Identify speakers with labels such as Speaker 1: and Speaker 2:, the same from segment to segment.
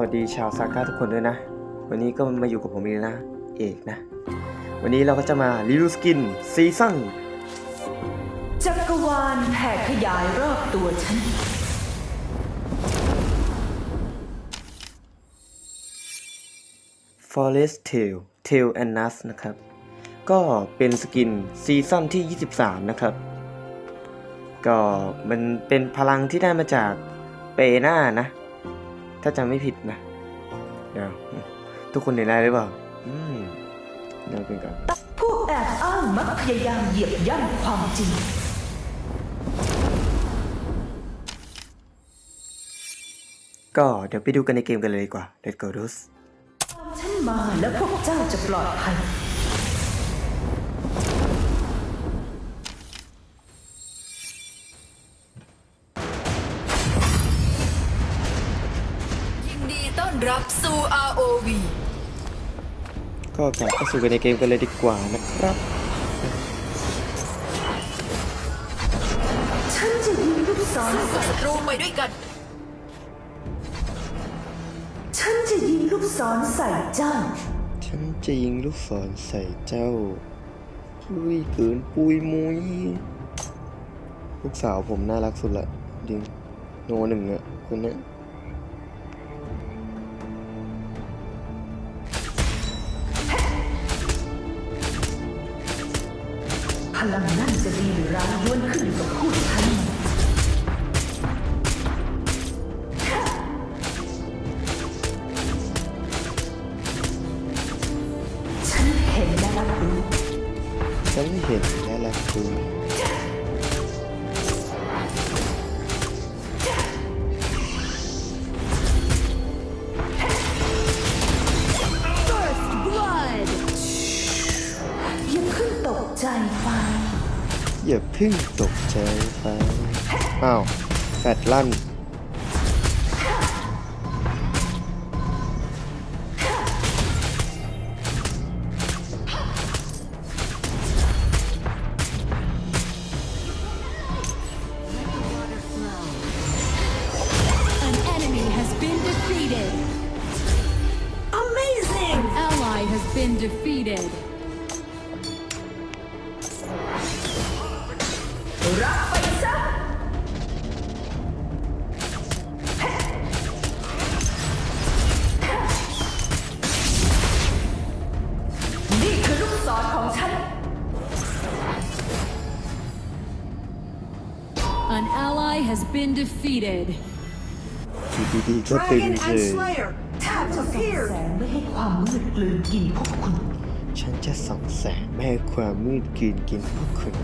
Speaker 1: วัสดีชาวซาก้าทุกคนด้วยนะ วันนี้ก็มาอยู่กับผมเองนะ เอกนะ วันนี้เราก็จะมารีวิวสกินซีซั่น
Speaker 2: จักรวาลแผ่ขยายรอบตัวฉัน
Speaker 1: Forest Tail Tail and Nuts นะครับ ก็เป็นสกินซีซั่นที่ 23 นะครับ ก็มันเป็นพลังที่ได้มาจากเปน่านะ ถ้าจำไม่ผิดนะเดี๋ยวทุกคนเห็นได้หรือเปล่า อืมเดี๋ยวเป็นก่อน
Speaker 2: พวกแอบอ้างมักพยายามเหยียบย่ำความจริง
Speaker 1: ก็เดี๋ยวไปดูกันในเกมกันเลยดีกว่า Let's go dus
Speaker 2: ฉันมาแล้วพวกเจ้าจะปลอดภัย
Speaker 3: ยิ รับสู่ ROV
Speaker 1: ก็กลับเข้าสู่กันในเกมกันเลยดีกว่านะครับ
Speaker 2: ฉันจะยิงลูกศร
Speaker 3: กับศัตรูไปด้วยกัน
Speaker 2: ฉันจะยิงลูกศรใส่เจ้า
Speaker 1: ฉันจะยิงลูกศรใส่เจ้าลุยเกินปุยมุยลูกสาวผมน่ารักสุดละจริงโนหนึ่งอะคนเนี้ย
Speaker 2: ลังนั่นจะดีหรือร้ายย้วนขึ้นอยู่กับผู้ใช้มันฉันเห็นและรับรู้
Speaker 1: ฉันเห็นและรักคุ
Speaker 2: อย่าเพึ่งตกใจไป
Speaker 1: อ้าว แฟดลั่น
Speaker 4: An ally has been defeated.
Speaker 2: อ
Speaker 1: ยู่ดีๆก็ตึง
Speaker 5: Dragon
Speaker 1: เฉ
Speaker 5: and
Speaker 1: ย
Speaker 5: Slayer
Speaker 2: ถ้า
Speaker 5: have
Speaker 2: จะส่อง
Speaker 5: appeared.
Speaker 2: แสงไม่ให้ความมืดกลืนกินพวกคุณ
Speaker 1: ฉันจะส่องแสงไม่ให้ความมืดกินกินพวกคุณ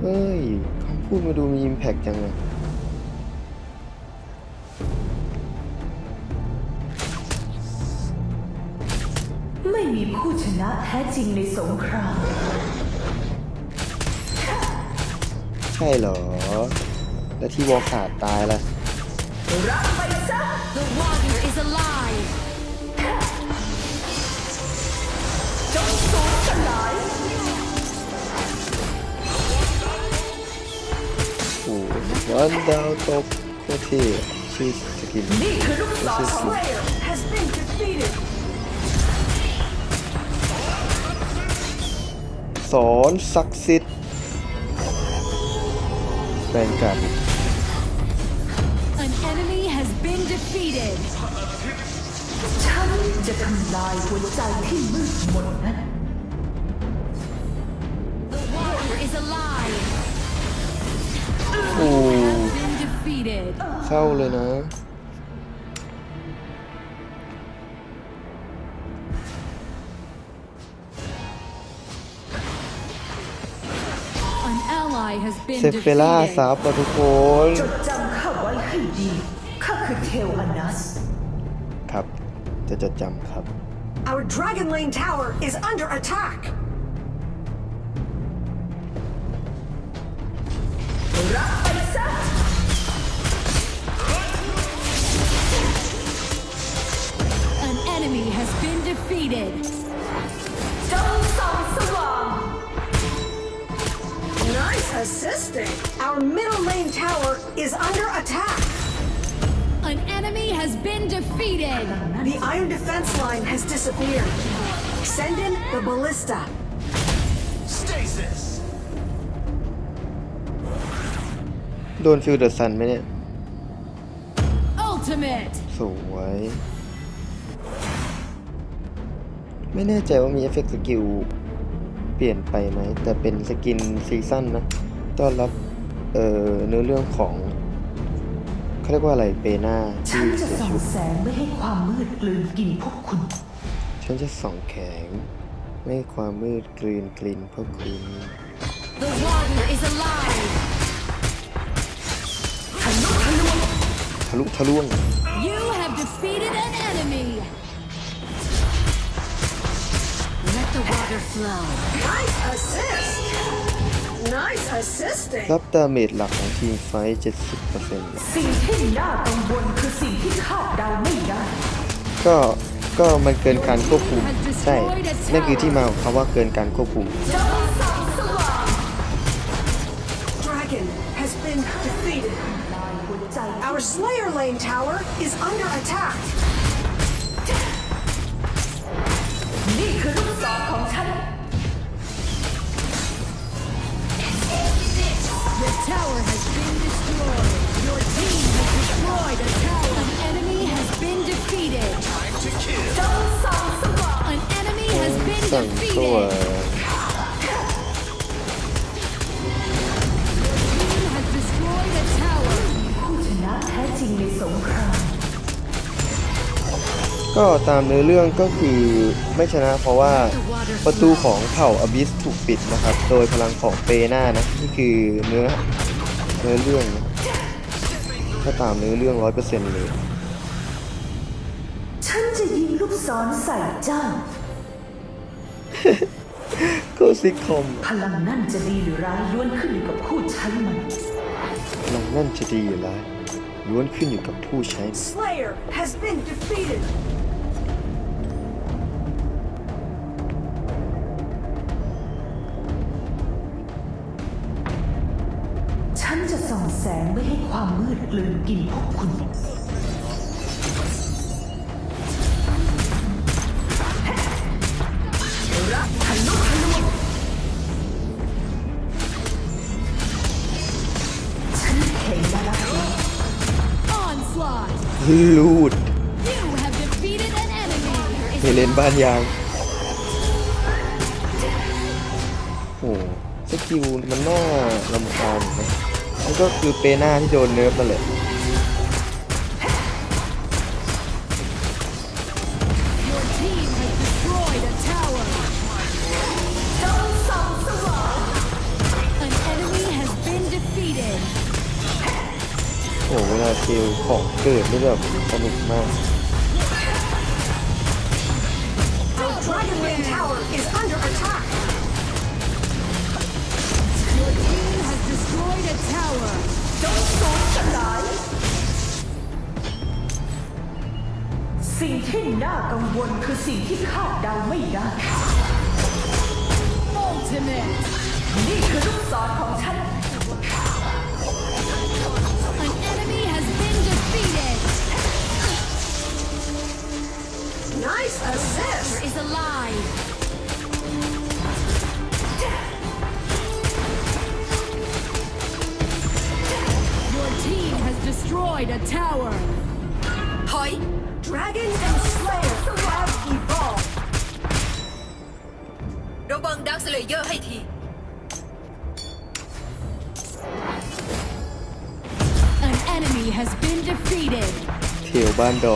Speaker 1: เฮ้ยคำพูดมาดูมีอิมแพกจังอะ
Speaker 2: ไม่มีผู้ชนะแท้จริงในสงคราม
Speaker 1: ใช่เหรอ แล้วที่วอลขาดตายล่ะ
Speaker 2: รับไปซะ
Speaker 4: The warrior is alive.
Speaker 2: จงสูญสลาย
Speaker 1: โอ้โหวันดาวตกโคตรเท่ชื่อสกิน
Speaker 2: นี่คือลูกศรของ
Speaker 5: Slayer has been defeated.
Speaker 1: สอนศักดิ์สิทธิ์ แบ่งกัน
Speaker 4: An enemy has been defeated.
Speaker 2: ฉันจะทำลายหัวใจที่มืดมนนั้น
Speaker 4: The warrior is alive.
Speaker 1: โอ้
Speaker 4: Has been defeated.
Speaker 1: เศร้าเลยนะ
Speaker 4: ally has been
Speaker 1: เซเฟล่า
Speaker 4: defeated.
Speaker 1: ซับอะทุกคน
Speaker 2: จดจำข้าไว้ให้ดีข้าคือเทลอนัส
Speaker 1: ครับ จะจดจำครับ
Speaker 5: Our Dragon Lane Tower is under attack.
Speaker 2: รับไปซะ
Speaker 5: Nice assisting. Our middle lane tower is under attack.
Speaker 4: An enemy enemy has been defeated.
Speaker 5: The iron defense line has disappeared. Send in the ballista.
Speaker 6: Stasis!
Speaker 1: โดนฟิลเดอร์ซันไหมเนี่ย
Speaker 4: Ultimate.
Speaker 1: สวย ไม่แน่ใจว่ามีเอฟเฟกต์สกิลเปลี่ยนไปไหม แต่เป็นสกินซีซั่นนะ ต้อนรับเอ่อเนื้อเรื่องของเขาเรียกว่าอะไรเปน่า
Speaker 2: ฉั
Speaker 1: ที่
Speaker 2: นจะ
Speaker 1: เสีย
Speaker 2: ส่อ
Speaker 1: ชี
Speaker 2: ง
Speaker 1: วิต
Speaker 2: แสงไม่ให้ความมืดกลืนกินพวกคุณ
Speaker 1: ฉันจะส่องแข็งไม่ให้ความมืดกลืนกลิ่นพวกคุณ
Speaker 4: The water is alive.
Speaker 1: ทะลุทะลวง
Speaker 4: You have defeated an enemy. Let the water flow.
Speaker 5: Nice assist. Nice assisting.
Speaker 1: รับดาเมจหลักของทีมไฟท์70%
Speaker 2: สิ่งที่น่ากังวลคือสิ่งที่คาดเดาไม่ได้
Speaker 1: ก็ก็มันเกินการควบคุมใช่นั่นคือที่มาของคำว่าเกินการควบคุม
Speaker 2: น
Speaker 1: สง
Speaker 2: คราม
Speaker 1: ก็ตามเนื้อเรื่องก็คือไม่ชนะเพราะว่าประตูของเผ่าอบิสถูกปิดนะครับ โดยพลังของเปน่านะนี่คือเนื้อเนื้อเรื่องถ้าตามเนื้อเรื่องร้อยเปอร์เซ็นต์เลย
Speaker 2: ฉันจะยิงลูกศรใส่เจ้า
Speaker 1: ก็ซิคอม
Speaker 2: พลังนั่นจะดีหรือร้ายล้วนขึ้นอยู่กับผู้ใช้มัน
Speaker 1: พลังนั่นจะดีอยู่แล้วล้วนขึ้นอยู่กับผู้ใช้
Speaker 5: Slayer has been defeated.
Speaker 2: ฉันจะส่องแสงไม่ให้ความมืดกลืนกินพวกคุณ ลู
Speaker 1: ดเฮเลนบ้านยางโอ้สกิลมันน่าลำคาญนะมันก็คือเปน่าที่โดนเนิร์ฟนั่นแหละาคิวของเกิดนี่แบบสนุกมาก
Speaker 2: สิ่งที่น่ากังวลคือสิ่งที่คาดเดาไม่ได้
Speaker 4: Ultimate
Speaker 2: นี่คือลูกศรของฉัน
Speaker 5: Nice assist.
Speaker 4: Is alive. Your team has destroyed a tower.
Speaker 3: ถอย
Speaker 5: Dragon and Slayer have evolved.
Speaker 3: ระวังดักสเลเยอร์ให้ที
Speaker 4: An enemy has been defeated.
Speaker 1: เทียวบ้านด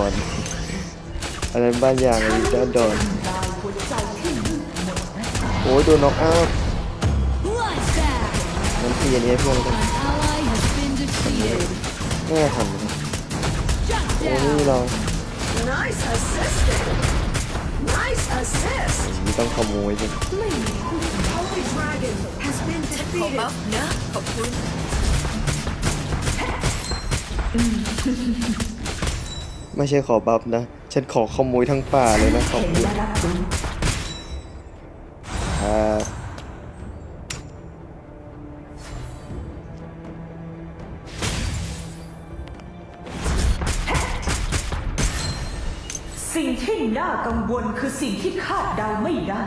Speaker 1: อนอันนั้นบ้านยางอันนี้ด้านดอน
Speaker 2: ลายหัวใจที่มืดมนนะ
Speaker 1: โอ้ยโดนน็อกเอาท์
Speaker 4: Bloodbath.
Speaker 1: มันเทียนนี้เพื่อนกัน
Speaker 4: An ally has been defeated.
Speaker 1: แม่ทันเลย
Speaker 4: Shut
Speaker 1: โอ้นี่
Speaker 4: down.
Speaker 1: เรา
Speaker 5: Nice assisting. Nice assist.
Speaker 1: อย่างนี้ต้องขโมยใช่ไหม
Speaker 5: Holy Dragon has been
Speaker 3: ขอ
Speaker 5: defeated.
Speaker 3: บัฟนะขอบคุณ
Speaker 1: ไม่ใช่ขอบัฟนะ ฉันขอขโมยทั้งป่าเลยนะขอบคุณครั
Speaker 2: สิ่งที่น่ากังวลคือสิ่งที่คาดเดาไม่ได้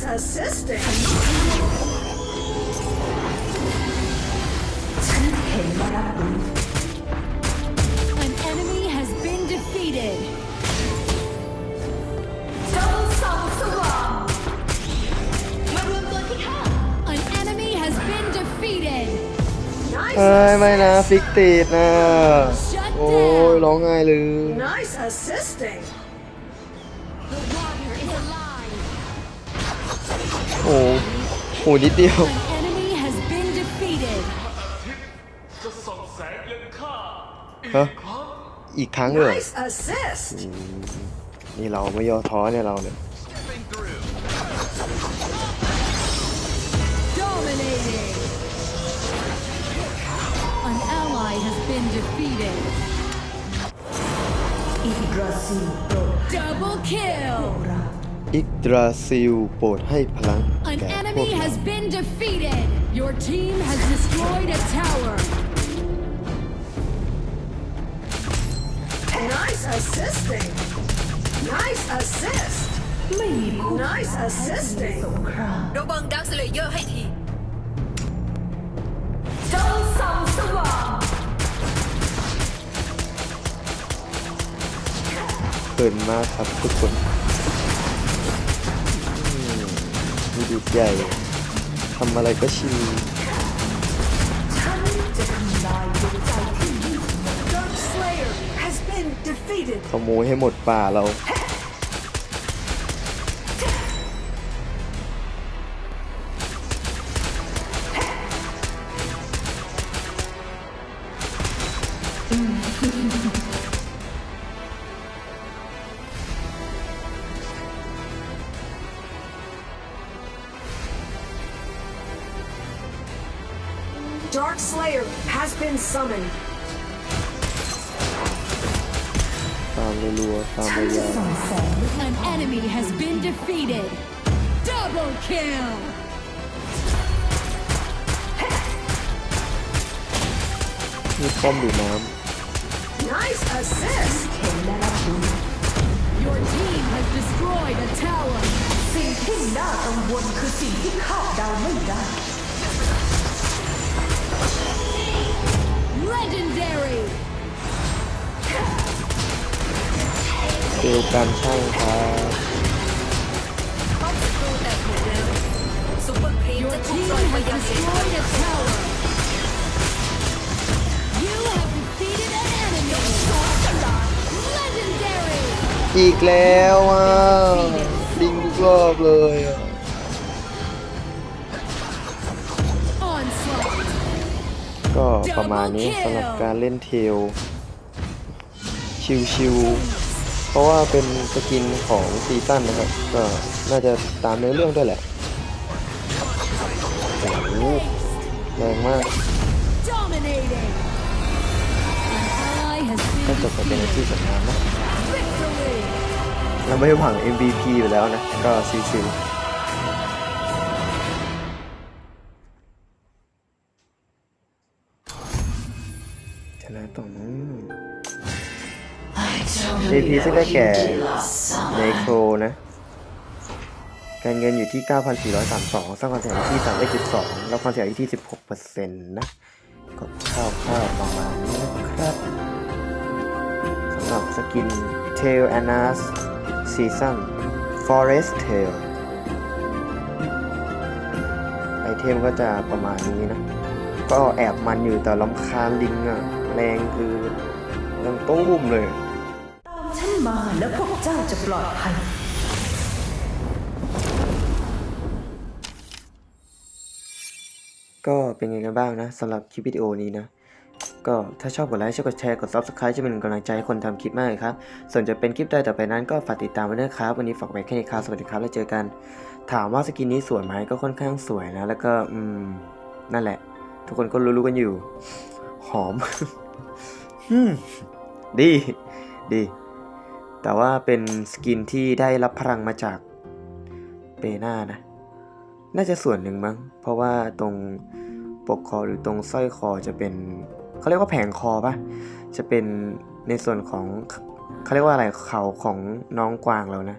Speaker 5: Nice assisting.
Speaker 2: ฉันเห็นและรับรู้
Speaker 4: An enemy has been defeated.
Speaker 2: เจ้าส่องสว่าง
Speaker 4: An enemy has been defeated.
Speaker 5: Nice.
Speaker 1: เอ้ยไม่นะฟิกติดนะ
Speaker 4: Shut
Speaker 1: โอ้ย
Speaker 4: down.
Speaker 1: ร้องไห้เลย
Speaker 5: Nice assisting.
Speaker 1: อ้โหนิดเดียว
Speaker 4: An enemy has been defeated.
Speaker 1: ฮะอีกครั้งเลยเหรอ
Speaker 5: Nice assist.
Speaker 1: นี่เราไม่ย่อท้อเนี่ยเราเนี่ย
Speaker 6: Stepping through.
Speaker 4: Dominating. An ally has been defeated.
Speaker 2: อีกราซีโปรด
Speaker 4: Double kill.
Speaker 2: เรา
Speaker 1: อิกดราซิลโปรดให้พลัง
Speaker 4: An
Speaker 1: แก่พวก
Speaker 4: enemy
Speaker 1: เรา
Speaker 4: has been defeated. Your team has destroyed a tower.
Speaker 5: Nice assisting. Nice assist.
Speaker 2: ไม่มีผู้
Speaker 5: Nice
Speaker 2: ใน
Speaker 5: assisting.
Speaker 2: สงคราม
Speaker 3: ระวังดักสเลเยอร์ให้ที
Speaker 2: เจ้าส่องสว่าง
Speaker 1: เกินมากครับทุกคน มีดูดใหญ่ทำอะไรก็ชิว
Speaker 2: ฉันจะทำลายหัวใจที่ยิ่ง
Speaker 5: Dark Slayer has been defeated.
Speaker 1: ขโมยให้หมดป่าเรา
Speaker 5: Dark Slayer has been summoned.
Speaker 1: ตามรัวๆตาม
Speaker 2: ฉัน
Speaker 1: ระ
Speaker 2: จะ
Speaker 1: ยะ
Speaker 2: ส่องแสง
Speaker 4: An enemy has been defeated. Double kill.
Speaker 1: มีป้อมหรือน้
Speaker 5: Nice assist.
Speaker 2: เห็นและรับรู้
Speaker 4: Your team has destroyed a tower.
Speaker 2: สิ่งที่น่ากังวลคือสิ่งที่คาดเดาไม่ได้
Speaker 4: Legendary. ำ
Speaker 1: เจอการช่างครับ
Speaker 3: ป้อมศัตรูแตกหมดแล้วซุปเปอร์ครีม
Speaker 4: Your
Speaker 3: จะถูก
Speaker 4: team
Speaker 3: ปล่อยไป
Speaker 4: has
Speaker 3: ยังเอ
Speaker 4: destroyed a tower. You have defeated an enemy. Legendary.
Speaker 1: อีกแล้วอะ ดิงทุกรอบเลยอะ ก็ประมาณนี้สำหรับการเล่นเทล ชิวๆเพราะว่าเป็นสกินของซีซั่นนะครับ ก็น่าจะตามเนื้อเรื่องด้วยแหละโอ้โหแรงมาก
Speaker 4: Dominating. An ally has
Speaker 1: ก็
Speaker 4: been
Speaker 1: จบกับเป็นที่สวยงามนะ
Speaker 4: victory.
Speaker 1: เราไม่ได้หวัง MVP อยู่แล้วนะ ก็ชิวๆ ชนะต่อมั้ง AP ซึ่งได้แก่ในโครนะ การเงินอยู่ที่ 9,432 สร้างความเสียหายที่3.2แล้วความเสียหายที่ 16%นะก็คร่าวๆประมาณนี้นะครับสำหรับสกิน Tail Anas Season Forest Tail ไอเทมก็จะประมาณนี้นะ ก็แอบมันอยู่แต่ลำคาญลิงอะ แรงคือยังตุ้มเลย
Speaker 2: ตามฉันมาแล้วพวกเจ้าจะปลอดภัย
Speaker 1: ก็เป็นไงกันบ้างนะสำหรับคลิปวิดีโอนี้นะ ก็ถ้าชอบกดไลค์ช่วยกดแชร์กด Subscribe จะเป็นกำลังใจให้คนทำคลิปมากเลยครับ ส่วนจะเป็นคลิปใดต่อไปนั้นก็ฝากติดตามไว้ด้วยครับ วันนี้ฝากไว้แค่นี้ครับสวัสดีครับ แล้วเจอกัน ถามว่าสกินนี้สวยไหมก็ค่อนข้างสวยนะ แล้วก็ อืม นั่นแหละ ทุกคนก็รู้ๆกันอยู่ หอมอืมดี ดี แต่ว่าเป็นสกินที่ได้รับพลังมาจากเปน่านะ น่าจะส่วนหนึ่งมั้ง เพราะว่าตรงปกคอหรือตรงสร้อยคอจะเป็น เขาเรียกว่าแผงคอปะจะเป็นในส่วนของเขาเรียกว่าอะไรเขาของน้องกวางเรานะ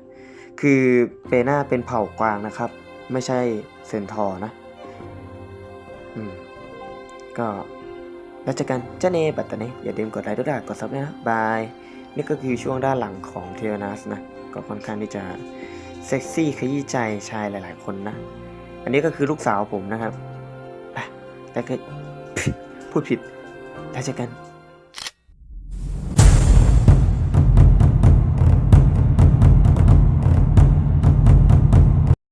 Speaker 1: คือเปน่าเป็นเผ่ากวางนะครับ ไม่ใช่เซนทอนะ อืม ก็ แล้วเจอกันเจ้าเนบัตตาเนอย่าลืมกดไลค์ด้วยนะกดซับด้วยนะบาย นี่ก็คือช่วงด้านหลังของเทวนัสนะ ก็ค่อนข้างที่จะเซ็กซี่ขยี้ใจชายหลาย ๆ คนนะ อันนี้ก็คือลูกสาวผมนะครับอะแต่ก็พูดผิดแล้วเจอกัน